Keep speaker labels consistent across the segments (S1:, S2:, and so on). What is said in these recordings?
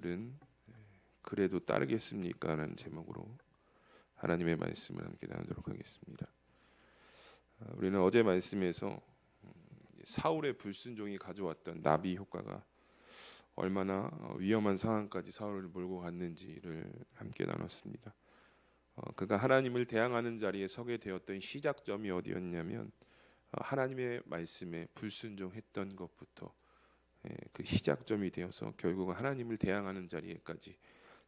S1: 사람들은 그래도 따르겠습니까? 라는 제목으로 하나님의 말씀을 함께 나누도록 하겠습니다. 아, 우리는 어제 말씀에서 음, 사울의 불순종이 가져왔던 나비 효과가 얼마나 어, 위험한 상황까지 사울을 몰고 갔는지를 함께 나눴습니다. 어, 그가 하나님을 대항하는 자리에 서게 되었던 시작점이 어디였냐면 어, 하나님의 말씀에 불순종했던 것부터 예, 그 시작점이 되어서 결국 하나님을 대항하는 자리에까지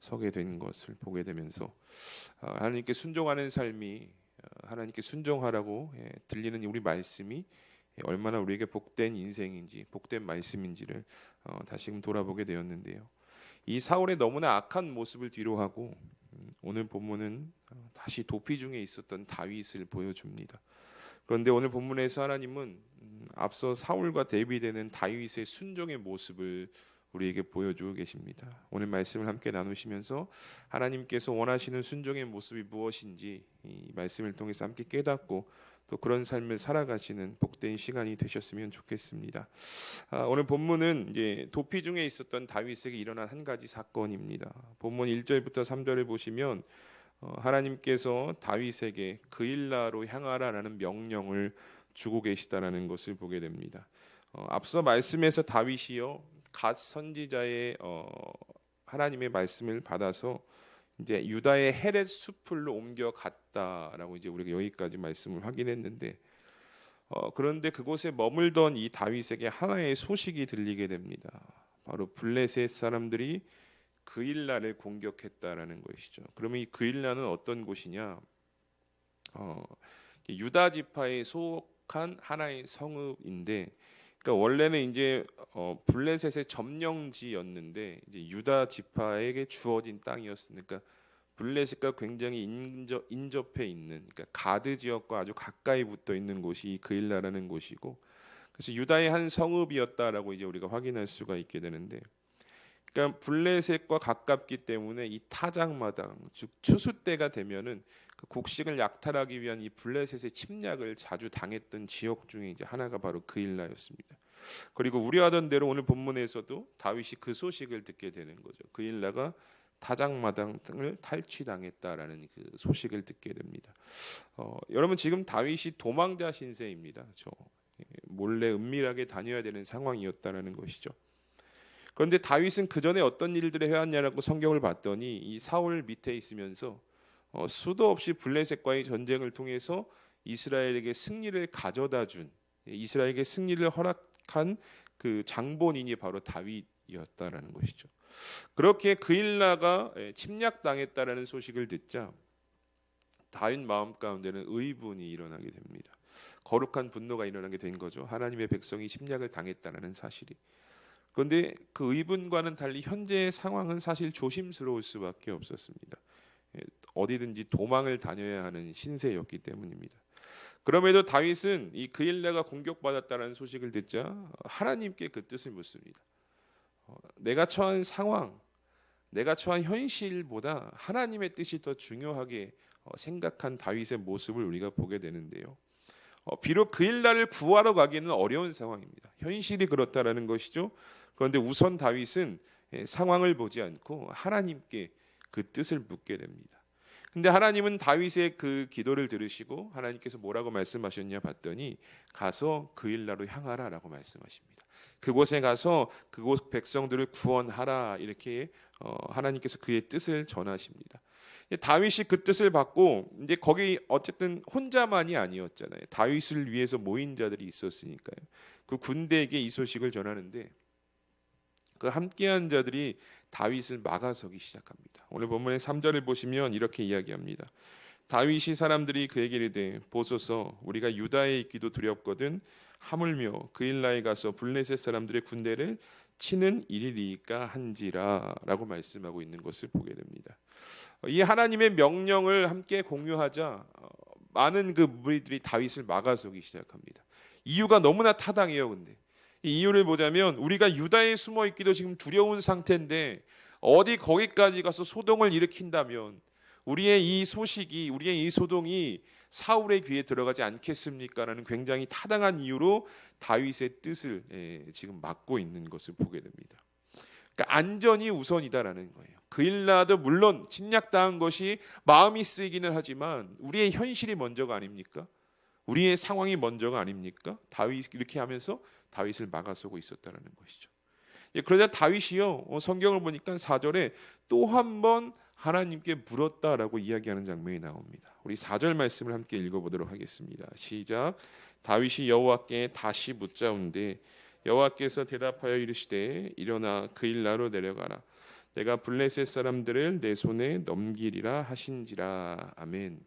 S1: 서게 된 것을 보게 되면서 하나님께 순종하는 삶이 하나님께 순종하라고 예, 들리는 우리 말씀이 얼마나 우리에게 복된 인생인지 복된 말씀인지를 어, 다시금 돌아보게 되었는데요. 이 사울의 너무나 악한 모습을 뒤로하고 음, 오늘 본문은 어, 다시 도피 중에 있었던 다윗을 보여줍니다. 그런데 오늘 본문에서 하나님은 음, 앞서 사울과 대비되는 다윗의 순종의 모습을 우리에게 보여주고 계십니다. 오늘 말씀을 함께 나누시면서 하나님께서 원하시는 순종의 모습이 무엇인지 이 말씀을 통해서 함께 깨닫고 또 그런 삶을 살아가시는 복된 시간이 되셨으면 좋겠습니다. 아, 오늘 본문은 이제 도피 중에 있었던 다윗에게 일어난 한 가지 사건입니다. 본문 1절부터 3절을 보시면 어, 하나님께서 다윗에게 그 일나로 향하라라는 명령을 주고 계시다라는 것을 보게 됩니다. 어, 앞서 말씀에서 다윗이요 갓 선지자의 어, 하나님의 말씀을 받아서 이제 유다의 헤렛 수풀로 옮겨갔다라고 이제 우리가 여기까지 말씀을 확인했는데 어, 그런데 그곳에 머물던 이 다윗에게 하나의 소식이 들리게 됩니다. 바로 블레셋 사람들이 그일라를 공격했다라는 것이죠. 그러면 이 그일라는 어떤 곳이냐? 어, 유다 지파에 속한 하나의 성읍인데 그러니까 원래는 이제 어, 블레셋의 점령지였는데 이제 유다 지파에게 주어진 땅이었으니까 블레셋과 굉장히 인접, 인접해 있는 그러니까 가드 지역과 아주 가까이 붙어 있는 곳이 그일라라는 곳이고 그래서 유다의 한 성읍이었다라고 이제 우리가 확인할 수가 있게 되는데 그러니까 블레셋과 가깝기 때문에 이 타작마당 즉 추수 때가 되면은 그 곡식을 약탈하기 위한 이 블레셋의 침략을 자주 당했던 지역 중에 이제 하나가 바로 그일라였습니다. 그리고 우려하던 대로 오늘 본문에서도 다윗이 그 소식을 듣게 되는 거죠. 그일라가 타작마당을 탈취당했다라는 그 소식을 듣게 됩니다. 어, 여러분 지금 다윗이 도망자 신세입니다. 저 몰래 은밀하게 다녀야 되는 상황이었다라는 것이죠. 그런데 다윗은 그 전에 어떤 일들을 해왔냐라고 성경을 봤더니 이 사울 밑에 있으면서 어, 수도 없이 블레셋과의 전쟁을 통해서 이스라엘에게 승리를 가져다 준 이스라엘에게 승리를 허락한 그 장본인이 바로 다윗이었다라는 것이죠. 그렇게 그일라가 예, 침략당했다라는 소식을 듣자 다윗 마음 가운데는 의분이 일어나게 됩니다. 거룩한 분노가 일어나게 된 거죠. 하나님의 백성이 침략을 당했다라는 사실이. 그런데 그 의분과는 달리 현재의 상황은 사실 조심스러울 수밖에 없었습니다. 예, 어디든지 도망을 다녀야 하는 신세였기 때문입니다. 그럼에도 다윗은 이 그일레가 공격받았다는 소식을 듣자 하나님께 그 뜻을 묻습니다. 어, 내가 처한 상황, 내가 처한 현실보다 하나님의 뜻이 더 중요하게 어, 생각한 다윗의 모습을 우리가 보게 되는데요. 어, 비록 그일라를 구하러 가기는 어려운 상황입니다. 현실이 그렇다라는 것이죠. 그런데 우선 다윗은 예, 상황을 보지 않고 하나님께 그 뜻을 묻게 됩니다. 근데 하나님은 다윗의 그 기도를 들으시고 하나님께서 뭐라고 말씀하셨냐 봤더니 가서 그 일나로 향하라라고 말씀하십니다. 그곳에 가서 그곳 백성들을 구원하라 이렇게 어, 하나님께서 그의 뜻을 전하십니다. 다윗이 그 뜻을 받고 이제 거기 어쨌든 혼자만이 아니었잖아요. 다윗을 위해서 모인 자들이 있었으니까요. 그 군대에게 이 소식을 전하는데 그 함께한 자들이 다윗을 막아서기 시작합니다. 오늘 본문의 3절을 보시면 이렇게 이야기합니다. 다윗이 사람들이 그에게 이르되 보소서 우리가 유다에 있기도 두렵거든 하물며 그일라에 가서 블레셋 사람들의 군대를 치는 일이리까 한지라라고 말씀하고 있는 것을 보게 됩니다. 이 하나님의 명령을 함께 공유하자 어, 많은 그 무리들이 다윗을 막아서기 시작합니다. 이유가 너무나 타당해요. 근데 이 이유를 보자면 우리가 유다에 숨어 있기도 지금 두려운 상태인데 어디 거기까지 가서 소동을 일으킨다면 우리의 이 소식이 우리의 이 소동이 사울의 귀에 들어가지 않겠습니까라는 굉장히 타당한 이유로 다윗의 뜻을 예, 지금 막고 있는 것을 보게 됩니다. 그러니까 안전이 우선이다라는 거예요. 그일라도 물론 침략당한 것이 마음이 쓰이기는 하지만 우리의 현실이 먼저가 아닙니까? 우리의 상황이 먼저가 아닙니까? 다윗 이렇게 하면서 다윗을 막아서고 있었다는 것이죠. 예, 그러자 다윗이요 어, 성경을 보니까 4절에 또 한 번 하나님께 물었다라고 이야기하는 장면이 나옵니다. 우리 4절 말씀을 함께 읽어보도록 하겠습니다. 시작. 다윗이 여호와께 다시 묻자온데 여호와께서 대답하여 이르시되 일어나 그일나로 내려가라. 내가 블레셋 사람들을 내 손에 넘기리라 하신지라. 아멘.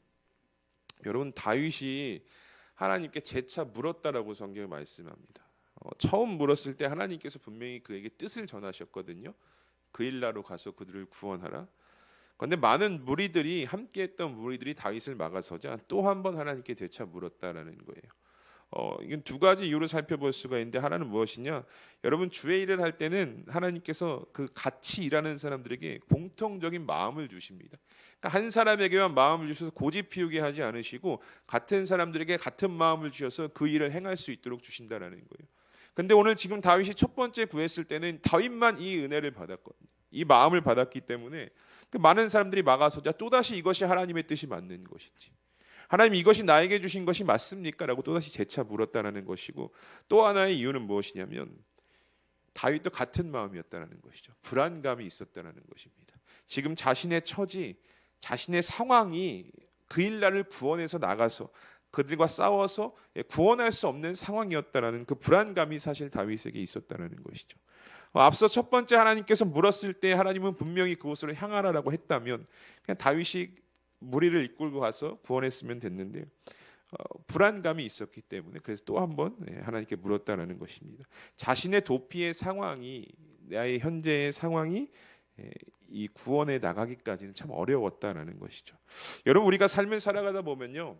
S1: 여러분 다윗이 하나님께 재차 물었다라고 성경에 말씀합니다. 어, 처음 물었을 때 하나님께서 분명히 그에게 뜻을 전하셨거든요. 그일라로 가서 그들을 구원하라. 그런데 많은 무리들이 함께했던 무리들이 다윗을 막아서자 또 한 번 하나님께 재차 물었다라는 거예요. 어, 이건 두 가지 이유로 살펴볼 수가 있는데 하나는 무엇이냐? 여러분 주의 일을 할 때는 하나님께서 그 같이 일하는 사람들에게 공통적인 마음을 주십니다. 그러니까 한 사람에게만 마음을 주셔서 고집 피우게 하지 않으시고 같은 사람들에게 같은 마음을 주셔서 그 일을 행할 수 있도록 주신다라는 거예요. 근데 오늘 지금 다윗이 첫 번째 구했을 때는 다윗만 이 은혜를 받았거든요. 이 마음을 받았기 때문에 그 많은 사람들이 막아서자 또다시 이것이 하나님의 뜻이 맞는 것인지 하나님 이것이 나에게 주신 것이 맞습니까? 라고 또다시 재차 물었다는 것이고 또 하나의 이유는 무엇이냐면 다윗도 같은 마음이었다는 것이죠. 불안감이 있었다는 것입니다. 지금 자신의 처지, 자신의 상황이 그 일날을 구원해서 나가서 그들과 싸워서 구원할 수 없는 상황이었다라는 그 불안감이 사실 다윗에게 있었다는 것이죠. 앞서 첫 번째 하나님께서 물었을 때 하나님은 분명히 그곳으로 향하라라고 했다면 그냥 다윗이 무리를 이끌고 가서 구원했으면 됐는데 어, 불안감이 있었기 때문에 그래서 또 한번 네, 하나님께 물었다라는 것입니다. 자신의 도피의 상황이 나의 현재의 상황이 예, 이 구원에 나가기까지는 참 어려웠다라는 것이죠. 여러분 우리가 삶을 살아가다 보면요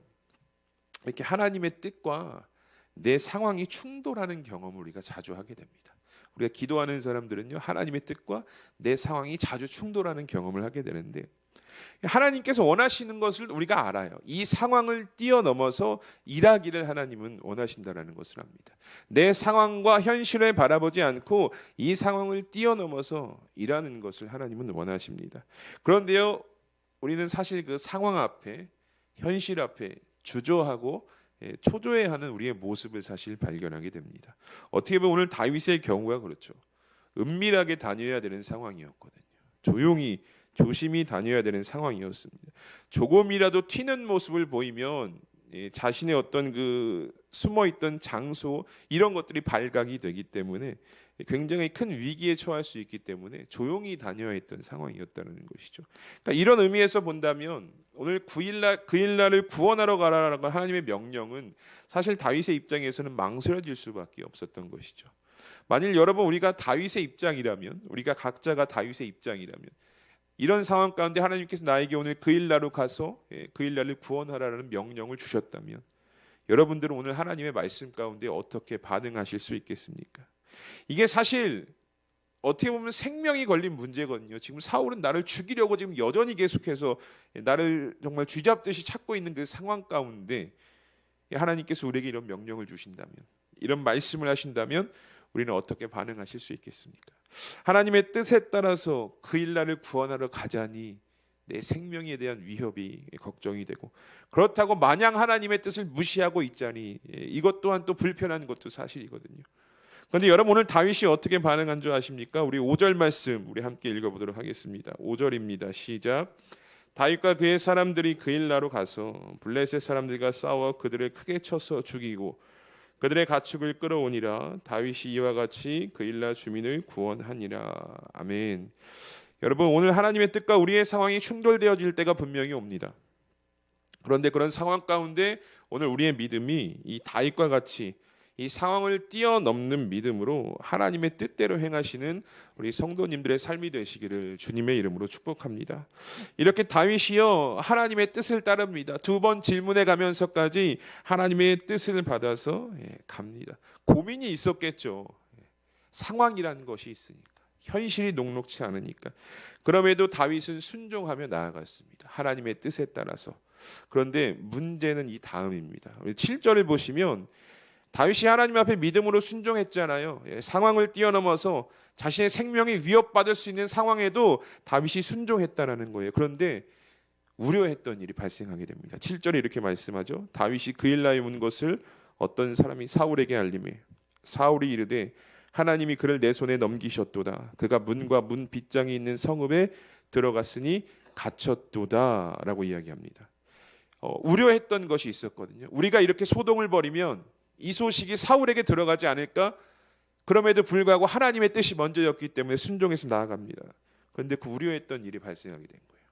S1: 이렇게 하나님의 뜻과 내 상황이 충돌하는 경험을 우리가 자주 하게 됩니다. 우리가 기도하는 사람들은요 하나님의 뜻과 내 상황이 자주 충돌하는 경험을 하게 되는데 하나님께서 원하시는 것을 우리가 알아요. 이 상황을 뛰어넘어서 일하기를 하나님은 원하신다라는 것을 압니다. 내 상황과 현실을 바라보지 않고 이 상황을 뛰어넘어서 일하는 것을 하나님은 원하십니다. 그런데요, 우리는 사실 그 상황 앞에 현실 앞에 주저하고 예, 초조해하는 우리의 모습을 사실 발견하게 됩니다. 어떻게 보면 오늘 다윗의 경우가 그렇죠. 은밀하게 다녀야 되는 상황이었거든요. 조용히 조심히 다녀야 되는 상황이었습니다. 조금이라도 튀는 모습을 보이면 예, 자신의 어떤 그 숨어 있던 장소 이런 것들이 발각이 되기 때문에 굉장히 큰 위기에 처할 수 있기 때문에 조용히 다녀야 했던 상황이었다는 것이죠. 그러니까 이런 의미에서 본다면 오늘 9일날 그일날을 구원하러 가라라는 하나님의 명령은 사실 다윗의 입장에서는 망설여질 수밖에 없었던 것이죠. 만일 여러분 우리가 다윗의 입장이라면 우리가 각자가 다윗의 입장이라면 이런 상황 가운데 하나님께서 나에게 오늘 그 일나로 가서 예, 그 일날을 구원하라는 명령을 주셨다면 여러분들은 오늘 하나님의 말씀 가운데 어떻게 반응하실 수 있겠습니까? 이게 사실 어떻게 보면 생명이 걸린 문제거든요. 지금 사울은 나를 죽이려고 지금 여전히 계속해서 나를 정말 쥐잡듯이 찾고 있는 그 상황 가운데 하나님께서 우리에게 이런 명령을 주신다면, 이런 말씀을 하신다면 우리는 어떻게 반응하실 수 있겠습니까? 하나님의 뜻에 따라서 그 일날을 구원하러 가자니 내 생명에 대한 위협이 걱정이 되고 그렇다고 마냥 하나님의 뜻을 무시하고 있자니 예, 이것 또한 또 불편한 것도 사실이거든요. 그런데 여러분 오늘 다윗이 어떻게 반응한 줄 아십니까? 우리 5절 말씀 우리 함께 읽어보도록 하겠습니다. 5절입니다. 시작. 다윗과 그의 사람들이 그 일나로 가서 블레셋 사람들과 싸워 그들을 크게 쳐서 죽이고 그들의 가축을 끌어오니라 다윗이 이와 같이 그 일나 주민을 구원하니라 아멘. 여러분 오늘 하나님의 뜻과 우리의 상황이 충돌되어질 때가 분명히 옵니다. 그런데 그런 상황 가운데 오늘 우리의 믿음이 이 다윗과 같이 이 상황을 뛰어넘는 믿음으로 하나님의 뜻대로 행하시는 우리 성도님들의 삶이 되시기를 주님의 이름으로 축복합니다. 이렇게 다윗이요 하나님의 뜻을 따릅니다. 두 번 질문해 가면서까지 하나님의 뜻을 받아서 예, 갑니다. 고민이 있었겠죠. 예, 상황이라는 것이 있으니까 현실이 녹록치 않으니까 그럼에도 다윗은 순종하며 나아갔습니다. 하나님의 뜻에 따라서 그런데 문제는 이 다음입니다. 7절을 보시면 다윗이 하나님 앞에 믿음으로 순종했잖아요. 예, 상황을 뛰어넘어서 자신의 생명이 위협받을 수 있는 상황에도 다윗이 순종했다라는 거예요. 그런데 우려했던 일이 발생하게 됩니다. 7절에 이렇게 말씀하죠. 다윗이 그일라에 온 것을 어떤 사람이 사울에게 알림해 사울이 이르되 하나님이 그를 내 손에 넘기셨도다. 그가 문과 문 빗장이 있는 성읍에 들어갔으니 갇혔도다라고 이야기합니다. 어, 우려했던 것이 있었거든요. 우리가 이렇게 소동을 벌이면 이 소식이 사울에게 들어가지 않을까? 그럼에도 불구하고 하나님의 뜻이 먼저였기 때문에 순종해서 나아갑니다. 그런데 그 우려했던 일이 발생하게 된 거예요.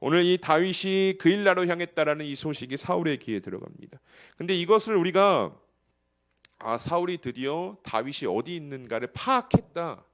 S1: 오늘 이 다윗이 그일라로 향했다라는 이 소식이 사울의 귀에 들어갑니다. 근데 이것을 우리가 아 사울이 드디어 다윗이 어디 있는가를 파악했다.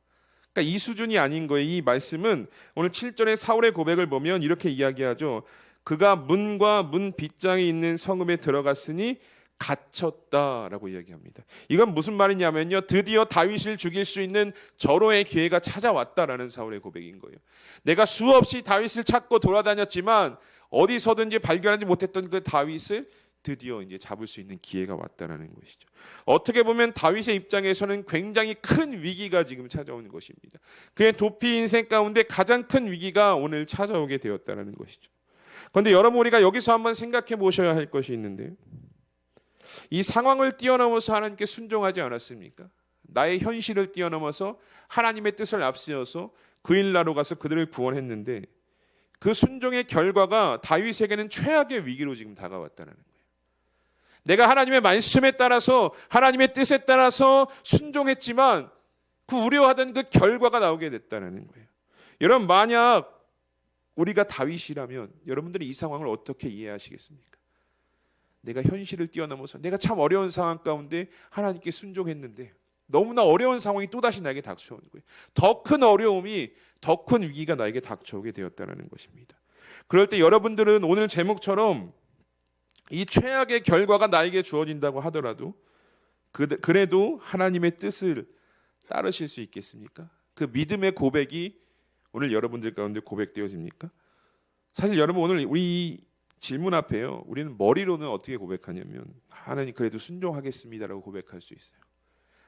S1: 그러니까 이 수준이 아닌 거예요. 이 말씀은 오늘 7절의 사울의 고백을 보면 이렇게 이야기하죠. 그가 문과 문 빗장에 있는 성읍에 들어갔으니 갇혔다라고 이야기합니다. 이건 무슨 말이냐면요. 드디어 다윗을 죽일 수 있는 절호의 기회가 찾아왔다라는 사울의 고백인 거예요. 내가 수없이 다윗을 찾고 돌아다녔지만 어디서든지 발견하지 못했던 그 다윗을 드디어 이제 잡을 수 있는 기회가 왔다라는 것이죠. 어떻게 보면 다윗의 입장에서는 굉장히 큰 위기가 지금 찾아오는 것입니다. 그의 도피 인생 가운데 가장 큰 위기가 오늘 찾아오게 되었다라는 것이죠. 그런데 여러분 우리가 여기서 한번 생각해 보셔야 할 것이 있는데 이 상황을 뛰어넘어서 하나님께 순종하지 않았습니까? 나의 현실을 뛰어넘어서 하나님의 뜻을 앞세워서 그일라로 가서 그들을 구원했는데 그 순종의 결과가 다윗에게는 최악의 위기로 지금 다가왔다는 거예요. 내가 하나님의 말씀에 따라서 하나님의 뜻에 따라서 순종했지만 그 우려하던 그 결과가 나오게 됐다는 거예요. 여러분 만약 우리가 다윗이라면 여러분들이 이 상황을 어떻게 이해하시겠습니까? 내가 현실을 뛰어넘어서 내가 참 어려운 상황 가운데 하나님께 순종했는데 너무나 어려운 상황이 또다시 나에게 닥쳐오는 거예요. 더 큰 어려움이 더 큰 위기가 나에게 닥쳐오게 되었다는 것입니다. 그럴 때 여러분들은 오늘 제목처럼 이 최악의 결과가 나에게 주어진다고 하더라도 그래도 하나님의 뜻을 따르실 수 있겠습니까? 그 믿음의 고백이 오늘 여러분들 가운데 고백되어집니까? 사실 여러분 오늘 우리 질문 앞에요. 우리는 머리로는 어떻게 고백하냐면 하나님 그래도 순종하겠습니다라고 고백할 수 있어요.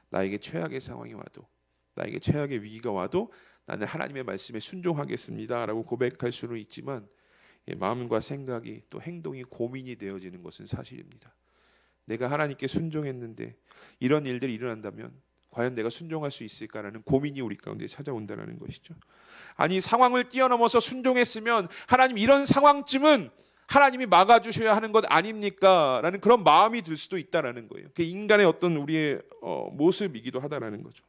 S1: 나에게 최악의 상황이 와도 나에게 최악의 위기가 와도 나는 하나님의 말씀에 순종하겠습니다라고 고백할 수는 있지만 마음과 생각이 또 행동이 고민이 되어지는 것은 사실입니다. 내가 하나님께 순종했는데 이런 일들이 일어난다면 과연 내가 순종할 수 있을까라는 고민이 우리 가운데 찾아온다는 것이죠. 아니 상황을 뛰어넘어서 순종했으면 하나님 이런 상황쯤은 하나님이 막아주셔야 하는 것 아닙니까? 라는 그런 마음이 들 수도 있다라는 거예요. 그 인간의 어떤 우리의 어, 모습이기도 하다라는 거죠.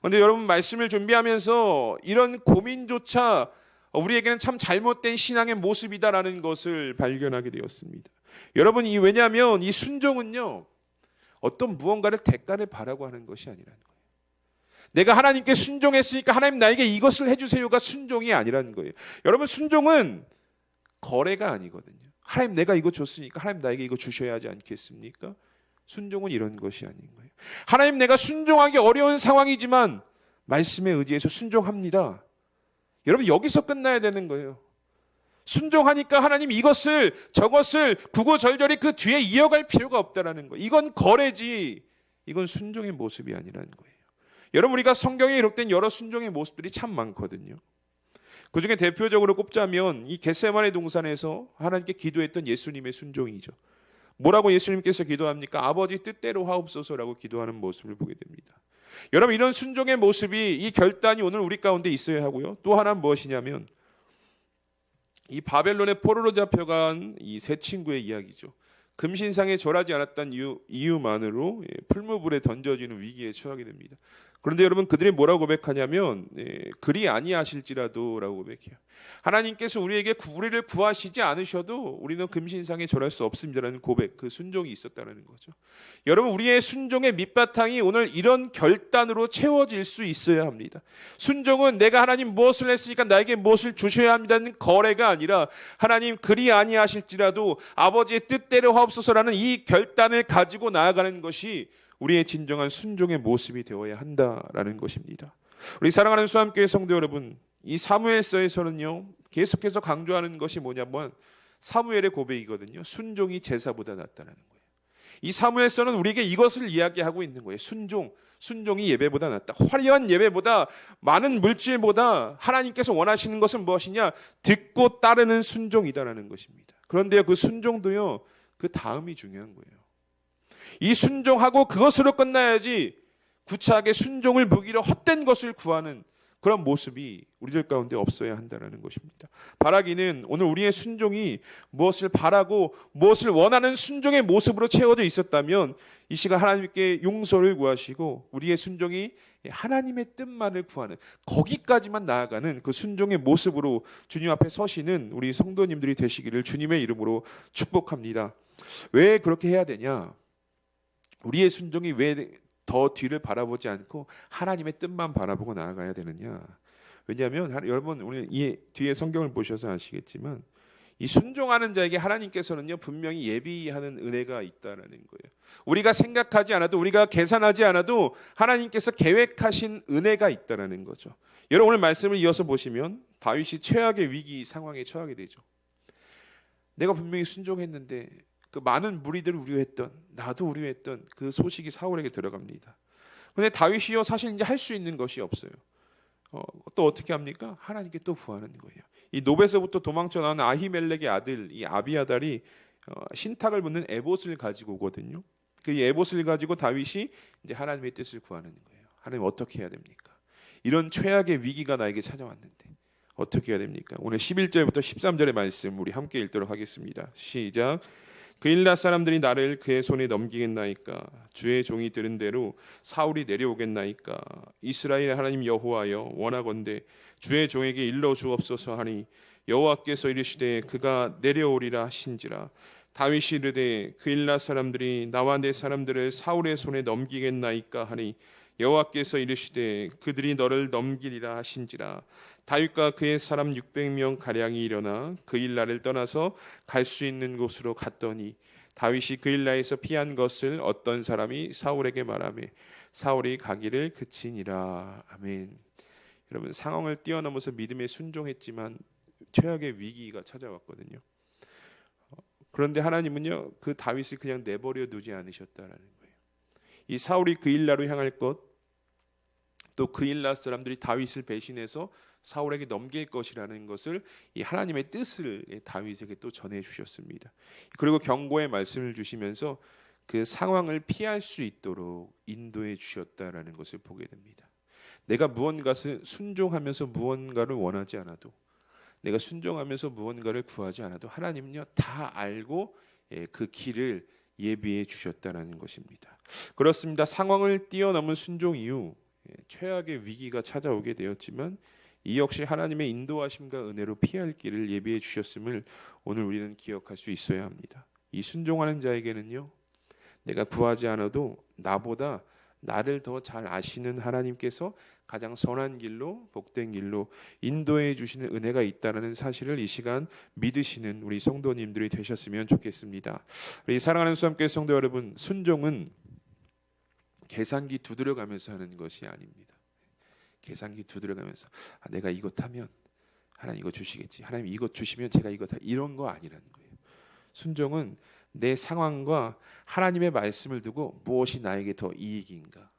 S1: 그런데 여러분 말씀을 준비하면서 이런 고민조차 우리에게는 참 잘못된 신앙의 모습이다라는 것을 발견하게 되었습니다. 여러분 이 왜냐하면 이 순종은요 어떤 무언가를 대가를 바라고 하는 것이 아니라는 거예요. 내가 하나님께 순종했으니까 하나님 나에게 이것을 해주세요가 순종이 아니라는 거예요. 여러분 순종은 거래가 아니거든요. 하나님 내가 이거 줬으니까 하나님 나에게 이거 주셔야 하지 않겠습니까? 순종은 이런 것이 아닌 거예요. 하나님 내가 순종하기 어려운 상황이지만 말씀에 의지해서 순종합니다. 여러분 여기서 끝나야 되는 거예요. 순종하니까 하나님 이것을 저것을 구고절절히 그 뒤에 이어갈 필요가 없다라는 거예요. 이건 거래지 이건 순종의 모습이 아니라는 거예요. 여러분 우리가 성경에 기록된 여러 순종의 모습들이 참 많거든요. 그 중에 대표적으로 꼽자면 이 겟세마네 동산에서 하나님께 기도했던 예수님의 순종이죠. 뭐라고 예수님께서 기도합니까? 아버지 뜻대로 하옵소서라고 기도하는 모습을 보게 됩니다. 여러분 이런 순종의 모습이 이 결단이 오늘 우리 가운데 있어야 하고요. 또 하나는 무엇이냐면 이 바벨론의 포로로 잡혀간 이 세 친구의 이야기죠. 금신상에 절하지 않았던 이유, 이유만으로 예, 풀무불에 던져지는 위기에 처하게 됩니다. 그런데 여러분 그들이 뭐라고 고백하냐면 예, 그리 아니하실지라도라고 고백해요. 하나님께서 우리에게 우리를 구하시지 않으셔도 우리는 금신상에 절할 수 없습니다라는 고백, 그 순종이 있었다는 거죠. 여러분 우리의 순종의 밑바탕이 오늘 이런 결단으로 채워질 수 있어야 합니다. 순종은 내가 하나님 무엇을 했으니까 나에게 무엇을 주셔야 합니다는 거래가 아니라 하나님 그리 아니하실지라도 아버지의 뜻대로 하옵소서라는 이 결단을 가지고 나아가는 것이 우리의 진정한 순종의 모습이 되어야 한다라는 것입니다. 우리 사랑하는 수함교회 성도 여러분, 이 사무엘서에서는요 계속해서 강조하는 것이 뭐냐면 사무엘의 고백이거든요. 순종이 제사보다 낫다는 거예요. 이 사무엘서는 우리에게 이것을 이야기하고 있는 거예요. 순종. 순종이 예배보다 낫다. 화려한 예배보다 많은 물질보다 하나님께서 원하시는 것은 무엇이냐? 듣고 따르는 순종이다라는 것입니다. 그런데요, 그 순종도요, 그 다음이 중요한 거예요. 이 순종하고 그것으로 끝나야지 구차하게 순종을 무기로 헛된 것을 구하는 그런 모습이 우리들 가운데 없어야 한다는 것입니다. 바라기는 오늘 우리의 순종이 무엇을 바라고 무엇을 원하는 순종의 모습으로 채워져 있었다면 이 시간 하나님께 용서를 구하시고 우리의 순종이 하나님의 뜻만을 구하는 거기까지만 나아가는 그 순종의 모습으로 주님 앞에 서시는 우리 성도님들이 되시기를 주님의 이름으로 축복합니다. 왜 그렇게 해야 되냐? 우리의 순종이 왜 더 뒤를 바라보지 않고 하나님의 뜻만 바라보고 나아가야 되느냐? 왜냐하면 여러분 오늘 이 뒤에 성경을 보셔서 아시겠지만 이 순종하는 자에게 하나님께서는요 분명히 예비하는 은혜가 있다라는 거예요. 우리가 생각하지 않아도 우리가 계산하지 않아도 하나님께서 계획하신 은혜가 있다라는 거죠. 여러분 오늘 말씀을 이어서 보시면 다윗이 최악의 위기 상황에 처하게 되죠. 내가 분명히 순종했는데 그 많은 무리들을 우려했던 나도 우려했던 그 소식이 사울에게 들어갑니다. 근데 다윗이요 사실 이제 할 수 있는 것이 없어요. 어, 또 어떻게 합니까? 하나님께 또 구하는 거예요. 이 노베서부터 도망쳐 나온 아히멜렉의 아들 이 아비아달이 어, 신탁을 묻는 에봇을 가지고 오거든요. 그 에봇을 가지고 다윗이 이제 하나님의 뜻을 구하는 거예요. 하나님 어떻게 해야 됩니까? 이런 최악의 위기가 나에게 찾아왔는데 어떻게 해야 됩니까? 오늘 11절부터 13절의 말씀 우리 함께 읽도록 하겠습니다. 시작. 그일라 사람들이 나를 그의 손에 넘기겠나이까? 주의 종이 들은 대로 사울이 내려오겠나이까? 이스라엘 하나님 여호와여 원하건대 주의 종에게 일러 주옵소서 하니 여호와께서 이르시되 그가 내려오리라 하신지라. 다윗이 이르되 그일라 사람들이 나와 내 사람들을 사울의 손에 넘기겠나이까 하니 여호와께서 이르시되 그들이 너를 넘기리라 하신지라 다윗과 그의 사람 600명 가량이 일어나 그 일나를 떠나서 갈 수 있는 곳으로 갔더니 다윗이 그 일나에서 피한 것을 어떤 사람이 사울에게 말하며 사울이 가기를 그치니라 아멘. 여러분 상황을 뛰어넘어서 믿음에 순종했지만 최악의 위기가 찾아왔거든요. 그런데 하나님은요 그 다윗을 그냥 내버려 두지 않으셨다라는. 이 사울이 그 일나로 향할 것, 또 그 일나 사람들이 다윗을 배신해서 사울에게 넘길 것이라는 것을 이 하나님의 뜻을 다윗에게 또 전해 주셨습니다. 그리고 경고의 말씀을 주시면서 그 상황을 피할 수 있도록 인도해 주셨다라는 것을 보게 됩니다. 내가 무언가를 순종하면서 무언가를 원하지 않아도 내가 순종하면서 무언가를 구하지 않아도 하나님은요 다 알고 예, 그 길을 예비해 주셨다는 것입니다. 그렇습니다. 상황을 뛰어넘은 순종 이후 예, 최악의 위기가 찾아오게 되었지만 이 역시 하나님의 인도하심과 은혜로 피할 길을 예비해 주셨음을 오늘 우리는 기억할 수 있어야 합니다. 이 순종하는 자에게는요. 내가 구하지 않아도 나보다 나를 더 잘 아시는 하나님께서 가장 선한 길로 복된 길로 인도해 주시는 은혜가 있다는 사실을 이 시간 믿으시는 우리 성도님들이 되셨으면 좋겠습니다. 우리 사랑하는 수함교회 성도 여러분, 순종은 계산기 두드려가면서 하는 것이 아닙니다. 계산기 두드려가면서 아, 내가 이것 하면 하나님 이거 주시겠지. 하나님 이것 주시면 제가 이것 하 이런 거 아니라는 거예요. 순종은 내 상황과 하나님의 말씀을 두고 무엇이 나에게 더 이익인가?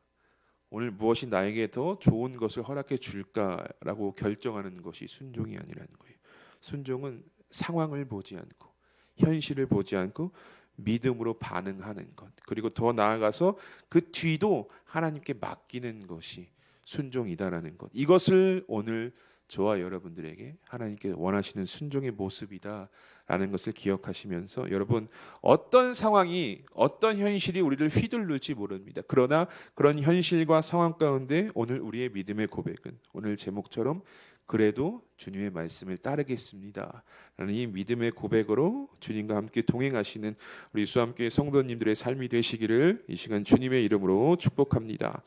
S1: 오늘 무엇이 나에게 더 좋은 것을 허락해 줄까라고 결정하는 것이 순종이 아니라는 거예요. 순종은 상황을 보지 않고 현실을 보지 않고 믿음으로 반응하는 것. 그리고 더 나아가서 그 뒤도 하나님께 맡기는 것이 순종이다라는 것. 이것을 오늘 저와 여러분들에게 하나님께 원하시는 순종의 모습이다 라는 것을 기억하시면서 여러분 어떤 상황이 어떤 현실이 우리를 휘둘를지 모릅니다. 그러나 그런 현실과 상황 가운데 오늘 우리의 믿음의 고백은 오늘 제목처럼 그래도 주님의 말씀을 따르겠습니다. 라는 이 믿음의 고백으로 주님과 함께 동행하시는 우리 수함교회 성도님들의 삶이 되시기를 이 시간 주님의 이름으로 축복합니다.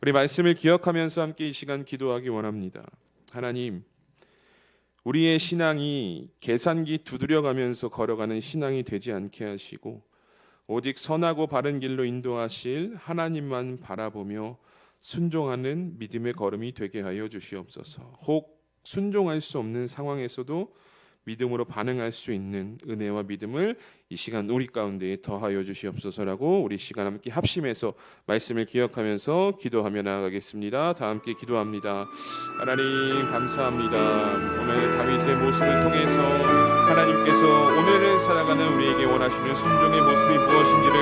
S1: 우리 말씀을 기억하면서 함께 이 시간 기도하기 원합니다. 하나님, 우리의 신앙이 계산기 두드려가면서 걸어가는 신앙이 되지 않게 하시고 오직 선하고 바른 길로 인도하실 하나님만 바라보며 순종하는 믿음의 걸음이 되게 하여 주시옵소서. 혹 순종할 수 없는 상황에서도 믿음으로 반응할 수 있는 은혜와 믿음을 이 시간 우리 가운데 더하여 주시옵소서라고 우리 시간 함께 합심해서 말씀을 기억하면서 기도하며 나아가겠습니다. 다 함께 기도합니다. 하나님 감사합니다. 오늘 다윗의 모습을 통해서 하나님께서 오늘을 살아가는 우리에게 원하시는 순종의 모습이 무엇인지를